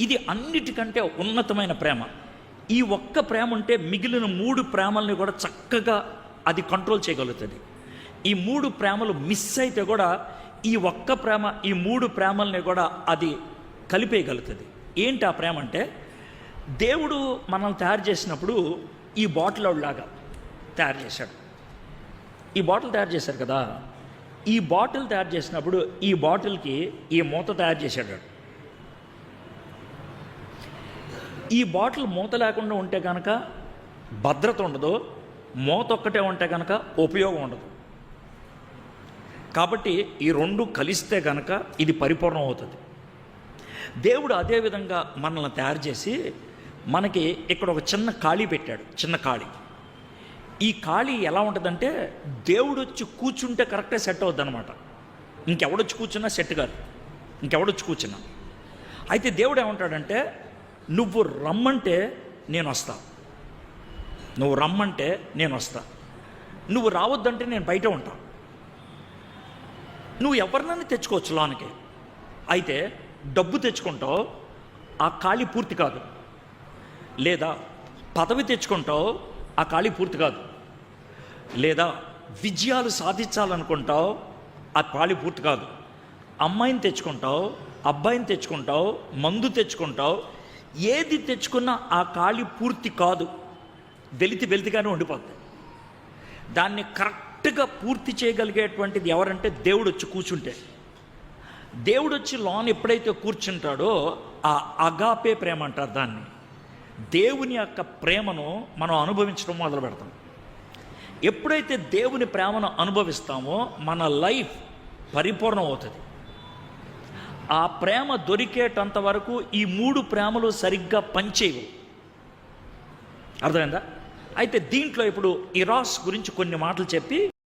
ఇది అన్నిటికంటే ఉన్నతమైన ప్రేమ. ఈ ఒక్క ప్రేమ ఉంటే మిగిలిన మూడు ప్రేమల్ని కూడా చక్కగా అది కంట్రోల్ చేయగలుగుతుంది. ఈ మూడు ప్రేమలు మిస్ అయితే కూడా ఈ ఒక్క ప్రేమ ఈ మూడు ప్రేమల్ని కూడా అది కలిపేయగలుగుతుంది. ఏంటి ఆ ప్రేమ అంటే దేవుడు మనల్ని తయారు చేసినప్పుడు ఈ బాటిల్ లాగా తయారు చేశాడు. ఈ బాటిల్ తయారు చేశారు కదా? ఈ బాటిల్ తయారు చేసినప్పుడు ఈ బాటిల్కి ఈ మూత తయారు చేశాడు ఈ బాటిల్ మూత లేకుండా ఉంటే కనుక భద్రత ఉండదు మూత ఒక్కటే ఉంటే కనుక ఉపయోగం ఉండదు. కాబట్టి ఈ రెండు కలిస్తే కనుక ఇది పరిపూర్ణం అవుతుంది. దేవుడు అదేవిధంగా మనల్ని తయారు చేసి మనకి ఇక్కడ ఒక చిన్న ఖాళీ పెట్టాడు చిన్న ఖాళీ. ఈ ఖాళీ ఎలా ఉంటుందంటే దేవుడు వచ్చి కూర్చుంటే కరెక్టే సెట్ అవుద్ది అనమాట ఇంకెవడొచ్చి కూర్చున్నా సెట్ కాదు. ఇంకెవడొచ్చి కూర్చున్నా. అయితే దేవుడు ఏమంటాడంటే నువ్వు రమ్మంటే నేను వస్తా. నువ్వు రమ్మంటే నేను వస్తా. నువ్వు రావద్దంటే నేను బయట ఉంటా. నువ్వు ఎవరినైనా తెచ్చుకోవచ్చు లోనికి. అయితే డబ్బు తెచ్చుకుంటావు ఆ ఖాళీ పూర్తి కాదు. లేదా పదవి తెచ్చుకుంటావు ఆ ఖాళీ పూర్తి కాదు. లేదా విజయాలు సాధించాలనుకుంటావు ఆ ఖాళీ పూర్తి కాదు. అమ్మాయిని తెచ్చుకుంటావు అబ్బాయిని తెచ్చుకుంటావు మందు తెచ్చుకుంటావు ఏది తెచ్చుకున్నా ఆ ఖాళీ పూర్తి కాదు. వెలితి వెలితిగానే ఉండిపోద్ది. దాన్ని కరెక్ట్గా పూర్తి చేయగలిగేటువంటిది ఎవరంటే దేవుడు వచ్చి కూర్చుంటే. దేవుడు వచ్చి లోన్ ఎప్పుడైతే కూర్చుంటాడో ఆ అగాపే ప్రేమ అంటారు దాన్ని. దేవుని యొక్క ప్రేమను మనం అనుభవించడం మొదలు పెడతాం. ఎప్పుడైతే దేవుని ప్రేమను అనుభవిస్తామో మన లైఫ్ పరిపూర్ణం అవుతుంది ఆ ప్రేమ దొరికేటంత వరకు ఈ మూడు ప్రేమలు సరిగ్గా పనిచేయవు. అర్థమైందా? అయితే దీంట్లో ఇప్పుడు ఇరాస్ గురించి కొన్ని మాటలు చెప్పి